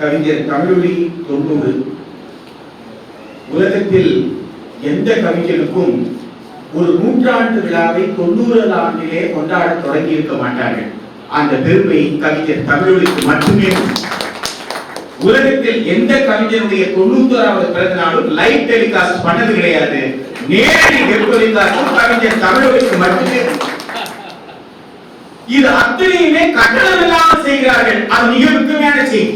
கவிஞர் தமிழொலி தொண்ணூறு உலகத்தில் எந்த கவிஞருக்கும் ஒரு நூற்றாண்டு விழாவை தொண்ணூறாவது ஆண்டிலே கொண்டாட தொடங்கி இருக்க மாட்டார்கள். அந்த பெருமை கவிஞர் தமிழொலிக்கு மட்டுமே. உலகத்தில் எந்த கவிஞருடைய தொண்ணூத்தோராவது பிறந்த நாளும் லைவ் டெலிகாஸ்ட் பண்ணது கிடையாது. நேரடி வெப்பொலிகாஸ்டும் கவிஞர் தமிழொழிக்கு மட்டுமே. இது அத்தனையுமே கட்டணம் இல்லாமல் செய்கிறார்கள். அது மிக முக்கியமான செய்தி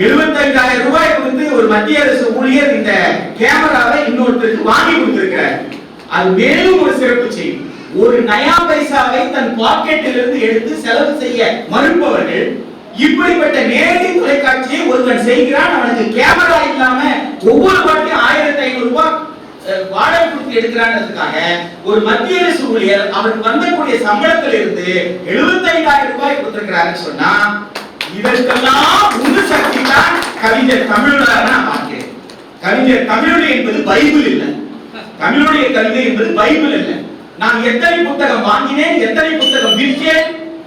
எழுபத்தைந்தாயிரம் ரூபாய் கொடுத்து ஒரு மத்திய அரசு ஊழியர் இந்த கேமராவை இன்னொருத்தருக்கு வாங்கி கொடுத்திருக்கிறார். அது மேலும் ஒரு சிறப்பு செய்தி ஒரு நயா பைசாவை தன் பாக்கெட்டில் இருந்து எடுத்து செலவு செய்ய மறுப்பவர்கள் இப்படிப்பட்ட நேரடி தொலைக்காட்சியை ஒருவன் செய்கிறான். அவனுக்கு கேமரா இல்லாம ஒவ்வொரு வாட்டியும் ஆயிரத்தி ஐநூறு ரூபாய் வாடகை கொடுத்து எடுக்கிறான்றதுக்காக ஒரு மத்திய அரசு ஊழியர் அவருக்கு வந்தக்கூடிய சம்பளத்தில் இருந்து எழுபத்தைந்தாயிரம் ரூபாய் கொடுத்திருக்கிறாருன்னு சொன்னா இதற்கெல்லாம் உந்து சக்தி தான் கவிஞர் தமிழராக நான் பார்க்கிறேன் கவிஞர் தமிழொலி என்பது பைபிள் இல்லை. தமிழுடைய கவிதை என்பது பைபிள் இல்லை. நான் எத்தனை புத்தகம் வாங்கினேன் எத்தனை புத்தகம் விற்கேன்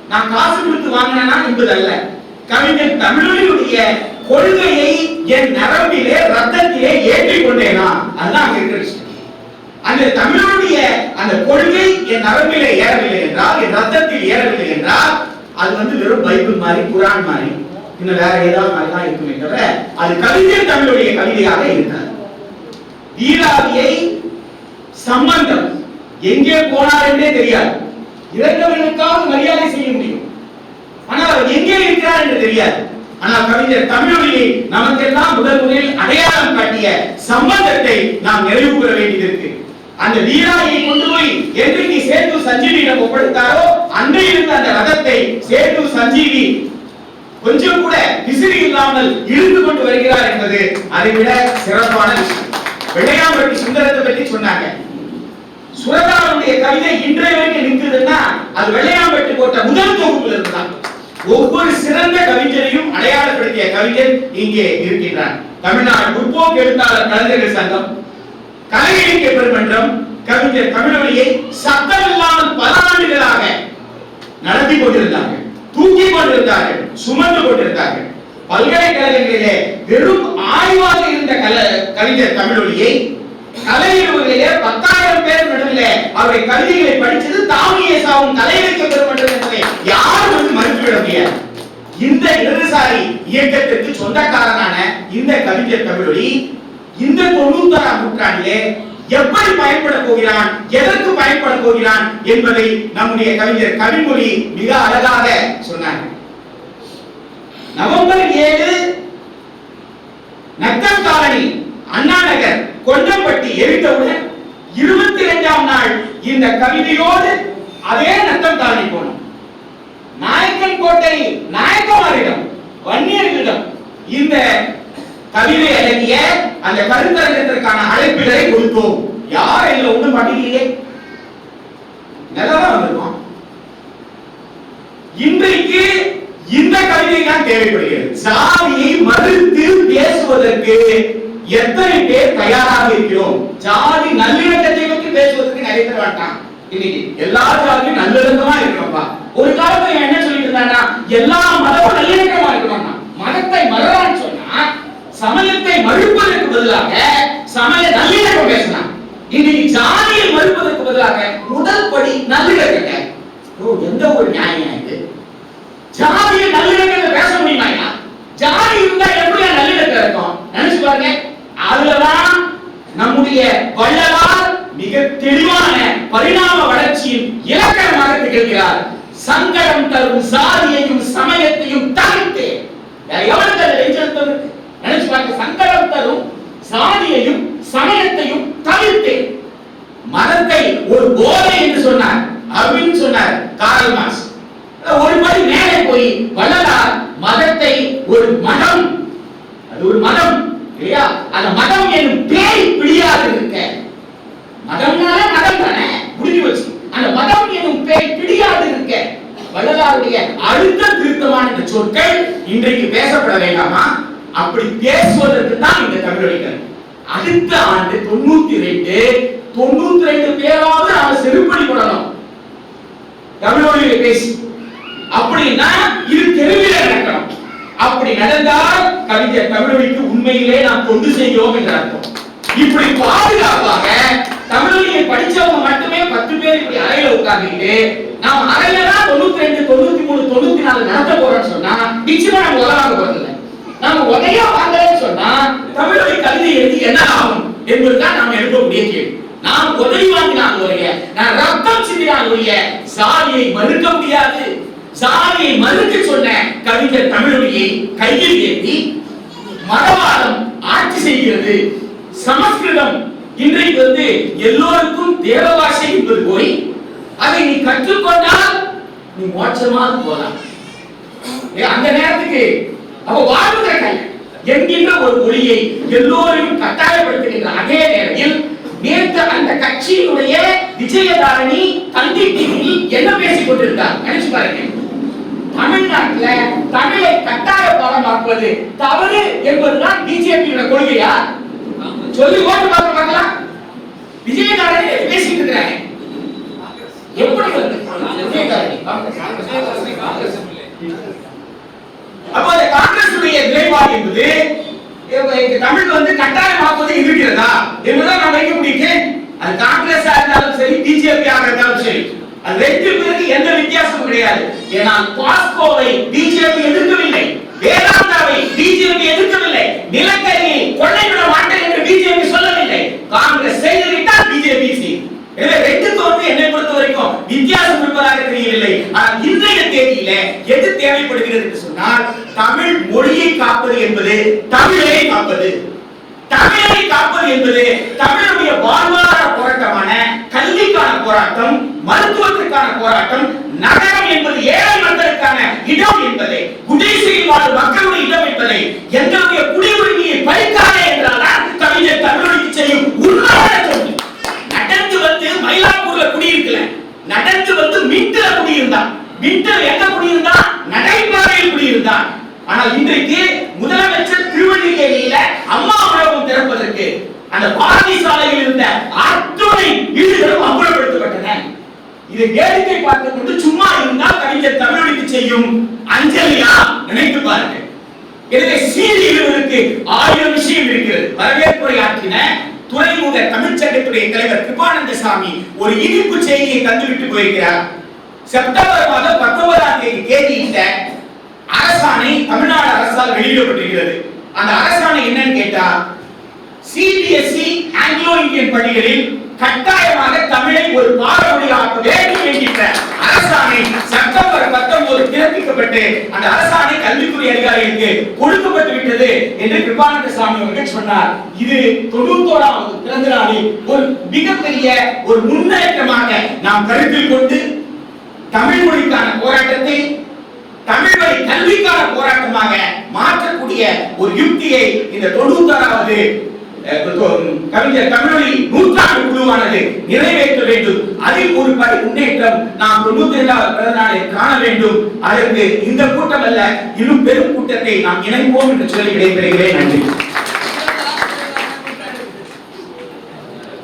நான் காசு கொடுத்து வாங்கினேனா என்பது அல்ல கவிஞர் தமிழொலியுடைய கொள்கையை என் நரம்பிலே ரத்தத்திலே ஏற்றிக் கொண்டேனா? அதுதான் அங்க இருக்கிற அந்த தமிழனுடைய அந்த கொள்கை என் நரம்பிலே ஏறவில்லை என்றால் என் ரத்தத்தில் ஏறவில்லை என்றால் அது வந்து வெறும் பைபிள் மாதிரி குரான் மாதிரி. இன்னும் வேற ஏதாவது மாதிரி தான் இருக்குமே தவிர அது கவிஞர் தமிழுடைய கவிதையாக இருக்காது. ஈராவியை சம்பந்தம். எங்கே போனார் என்றே தெரியாது. இறந்தவர்களுக்காக மரியாதை செய்ய முடியும். ஆனால் அவர் எங்கே இருக்கிறார் என்று தெரியாது. ஆனால் கவிஞர் தமிழொலியை நமக்கெல்லாம் முதல் முதலில் அடையாளம் காட்டிய சம்பந்தத்தை நாம் நிறைவு பெற வேண்டியது அந்த வீராயை கொண்டு போய் என்றைக்கு சேர்த்து சஞ்சீவியிடம் ஒப்படைத்தாரோ அன்றைய இருந்த அந்த ரதத்தை சேது சஞ்சீவி கொஞ்சம் கூட விசிறி இல்லாமல் இழுத்து கொண்டு வருகிறார் என்பது அதை விட சிறப்பான விஷயம். வெள்ளையாம்பட்டி சுந்தரத்தை பற்றி சொன்னாங்க. சுரதாவுடைய கவிதை இன்றைய வரைக்கும் நிற்குதுன்னா அது வெள்ளையாம்பட்டி போட்ட முதல் தொகுப்புல இருந்தான் ஒவ்வொரு சிறந்த கவிஞரையும் அடையாளப்படுத்திய கவிஞர் இங்கே இருக்கின்றார். தமிழ்நாடு முற்போக்கு எழுத்தாளர் கலைஞர்கள் சங்கம் கலை இலக்கிய பெருமன்றம் கவிஞர் தமிழொழியை சத்தம் இல்லாமல் பல நடத்தி கொண்டிருந்தார்கள் தூக்கி கொண்டிருந்தார்கள் சுமந்து கொண்டிருந்தார்கள் பல்கலைக்கழகங்களிலே வெறும் ஆய்வாக இருந்த கல கவிஞர் தமிழொலியை கலையிலே பத்தாயிரம் பேர் நடுவில் அவருடைய கவிதைகளை படிச்சது தாமியே சாவும் கலை இலக்கிய என்பதை யாரும் வந்து மறுத்துவிட முடியாது. இந்த இடதுசாரி இயக்கத்திற்கு சொந்தக்காரனான இந்த கவிஞர் தமிழொலி இந்த தொண்ணூத்தாறாம் நூற்றாண்டிலே எப்படி பயன்பட போகிறான்? எதற்கு பயன்பட போகிறான்? என்பதை நம்முடைய கவிஞர் கவிமொழி மிக அழகாக சொன்னார். நவம்பர் ஏழு நத்தம் காலனி அண்ணா நகர் கொண்டம்பட்டி எரித்தவுடன் இருபத்தி இரண்டாம் நாள் இந்த கவிதையோடு அதே நத்தம் காலனி போனோம் நாயக்கன் கோட்டை நாயக்கமாரிடம் வன்னியர்களிடம் இந்த கவிதை அடங்கிய அந்த கருத்தரங்கத்திற்கான அழைப்பிலே கொடுத்தோம். யார் இதுல ஒண்ணும் பண்ணலையே நல்லா வந்திருக்கோம் இன்றைக்கு இந்த கல்வி தான் தேவைப்படுகிறது. சாதியை மறுத்து பேசுவதற்கு எத்தனை பேர் தயாராக இருக்கிறோம்? ஜாதி நல்லிணக்கத்தை பற்றி பேசுவதற்கு நிறைய பேர் வேண்டாம் இன்னைக்கு எல்லா ஜாதியும் நல்லிணக்கமா இருக்கணும்ப்பா ஒரு காலத்துல என்ன சொல்லிட்டு இருந்தாங்கன்னா எல்லா மதமும் நல்லிணக்கமா இருக்கணும் மதத்தை மறவான்னு சொன்னா சமயத்தை மறுப்பதற்கு பதிலாக சமய நல்லிணக்கம் பேசினாங்க இன்னைக்கு ஜாதியை மறுப்பதற்கு பதிலாக முதல் படி நல்லிணக்கங்க ஓ எந்த ஒரு நியாயம் இது? ஜாதியை நல்லிணக்கத்தை பேச முடியுமா ஜாதி இருந்தா எப்படி நல்லிணக்கம் இருக்கும்? நினைச்சு பாருங்க. அதுலதான் நம்முடைய வள்ளலார் மிக தெளிவான பரிணாம வளர்ச்சியின் இலக்கணமாக திகழ்கிறார். சங்கடம் தரும் சாதியையும் சமயத்தையும் தவிர்த்து வேற எவனுக்கு அதை நெஞ்செழுத்தம் இருக்கு நினைச்சு பாருங்க சங்கடம் தரும் சாதியையும் சமயத்தையும் தவிர்த்து மதத்தை ஒரு போதை என்று சொன்னார். அப்படின்னு சொன்னார் காரல் மார்க்ஸ் ஒரு படி மேலே போய் வள்ளலார் மதத்தை ஒரு மதம். அது ஒரு மதம் இல்லையா? அந்த மதம் என்னும் பேய் பிடியாது இருக்க. மதம்னால மதம் தானே? புரிஞ்சு வச்சு. அந்த மதம் என்னும் பேய் பிடியாது இருக்க. வள்ளலாருடைய அடுத்த திருத்தமான சொற்கள் இன்றைக்கு பேசப்பட வேண்டாமா? அப்படி பேசுவதற்கு தான் இந்த தமிழொலிகள் அடுத்த ஆண்டு தொண்ணூத்தி ரெண்டு. தொண்ணூத்தி ரெண்டு பேராவது அவன் செருப்படி பண்ணணும் தமிழ் பேசி. அப்படின்னா இது தெருவில் நடக்கணும். அப்படி நடந்தால் கவிஞர் தமிழொலிக்கு உண்மையிலே நாம் தொண்டு செய்கிறோம் என்று அர்த்தம். இப்படி பாதுகாப்பாக தமிழொழியை படிச்சவங்க மட்டுமே பத்து பேர் இப்படி அறையில உட்கார்ந்துட்டு நாம் அறையில தான் தொண்ணூத்தி ரெண்டு தொண்ணூத்தி மூணு தொண்ணூத்தி நாலு நடத்த போறோம்னு சொன்னா நிச்சயமா நம்ம உதவ வாங்க போறது இல்லை வாங்க உதையா வாங்கலன்னு கவிதை எழுதி என்ன ஆகும் என்பதுதான் நாம் எழுப்பக்கூடிய கேள்வி. நாம் உதவி வாங்கினால் ஒழிய நான் ரத்தம் சிந்தினால் ஒழிய சாதியை மறுக்க முடியாது. சாதியை மறுக்க சொன்ன கவிஞர் தமிழொழியை கையில் ஏந்தி மதவாதம் ஆட்சி செய்கிறது. சமஸ்கிருதம் இன்றைக்கு வந்து எல்லோருக்கும் தேவ பாஷை என்பது போய் அதை நீ கற்றுக்கொண்டால் நீ மோட்சமாக போகலாம். அந்த நேரத்துக்கு அவ வாழ்வதற்கல்ல என்கின்ற ஒரு மொழியை எல்லோரையும் கட்டாயப்படுத்துகின்ற அதே நேரத்தில் நேற்று அந்த கட்சியினுடைய விஜயதாரணி தந்தி டிவியில் என்ன பேசிக் கொண்டிருந்தார்? நினைச்சு பாருங்க தமிழ்நாட்டுல தமிழை கட்டாய பாடமாக்குவது தவறு என்பதுதான் பிஜேபியோட கொள்கையா? சொல்லி ஓட்டு பார்க்க பார்க்கலாம். விஜயதாரணி பேசிட்டு இருக்கிறாங்க எப்படி வந்து விஜயதாரணி அப்போ அந்த காங்கிரசுடைய நிலைப்பாடு என்பது இவங்க இங்க தமிழ் வந்து கட்டாயமாக்குவது இருக்கிறதா என்பதை நான் வைக்க முடியும் அது காங்கிரஸா இருந்தாலும் சரி பிஜேபி ஆக இருந்தாலும் சரி அது ரெண்டு பேருக்கு எந்த வித்தியாசமும் கிடையாது. ஏன்னா பாஸ்கோவை பிஜேபி எதிர்க்கவில்லை. வேதாந்தாவை பிஜேபி எதிர்க்கவில்லை. நிலக்கரி கொள்ளைவிட மாட்டேன் என்று பிஜேபி சொல்லவில்லை காங்கிரஸ் செய்துவிட்டால் பிஜேபி செய்யும் எனவே என்னை பொறுத்த வரைக்கும் வித்தியாசம் இருப்பதாக தெரியவில்லை. ஆனால் இன்றைய தேதியில எது தேவைப்படுகிறது என்று சொன்னால் தமிழ் மொழியை காப்பது என்பது தமிழை காப்பது. தமிழை காப்பது என்பது தமிழுடைய வாழ்வாதார போராட்டமான கல்விக்கான போராட்டம் மருத்துவத்திற்கான போராட்டம் நகரம் என்பது ஏழை மக்களுக்கான இடம் என்பதை குடிசை ஆனால் முதலமைச்சர் திருவள்ளிக்கேணியில அம்மா உணவகம் திறப்பதற்கு அந்த பாரதி சாலையில் இருந்த அத்துணை வீடுகளும் அம்பலப்படுத்தப்பட்டன இதை வேடிக்கை பார்த்து கொண்டு சும்மா இருந்தால் கவிஞர் தமிழொலிக்கு செய்யும் அஞ்சலியா நினைத்து பாருங்க எனவே சீரியலுக்கு ஆயிரம் விஷயம் இருக்கிறது. வரவேற்புரை ஆற்றின துறைமுக தமிழ்ச்சங்கத்துடைய தலைவர் கிருபானந்த சாமி ஒரு இனிப்பு செய்தியை தந்துவிட்டு போயிருக்கிறார். செப்டம்பர் மாதம் பத்தொன்பதாம் தேதி தேதியிட்ட அரசாணை தமிழ்நாடு அரசால் வெளியிடப்பட்டிருக்கிறது. அந்த அரசாணை என்னன்னு கேட்டா சிபிஎஸ்இ ஆங்கிலோ இந்தியன் பள்ளிகளில் கட்டாயமாக தமிழை ஒரு பாடமொழியாக்க வேண்டும் என்கின்ற அரசாணை செப்டம்பர் பத்தொன்பது பிறப்பிக்கப்பட்டு அந்த அரசாணை கல்வித்துறை அதிகாரிகளுக்கு கொடுக்கப்பட்டு விட்டது என்று கிருபானந்த சாமி அவர்கள் சொன்னார். இது தொண்ணூத்தோராவது பிறந்த நாளில் ஒரு மிகப்பெரிய ஒரு முன்னேற்றமாக நாம் கருத்தில் கொண்டு தமிழ் மொழிக்கான போராட்டத்தை தமிழ் வழி கல்விக்கான போராட்டமாக மாற்றக்கூடிய ஒரு யுக்தியை இந்த தொண்ணூத்தாறாவது கவிஞர் தமிழொலி நூற்றாண்டு குழுவானது நிறைவேற்ற வேண்டும். அதில் ஒரு படி முன்னேற்றம் நாம் தொண்ணூத்தி இரண்டாவது பிறந்த நாளை காண வேண்டும். அதற்கு இந்த கூட்டம் அல்ல இன்னும் பெரும் கூட்டத்தை நாம் இணைப்போம் என்று சொல்லி விடைபெறுகிறேன். நன்றி.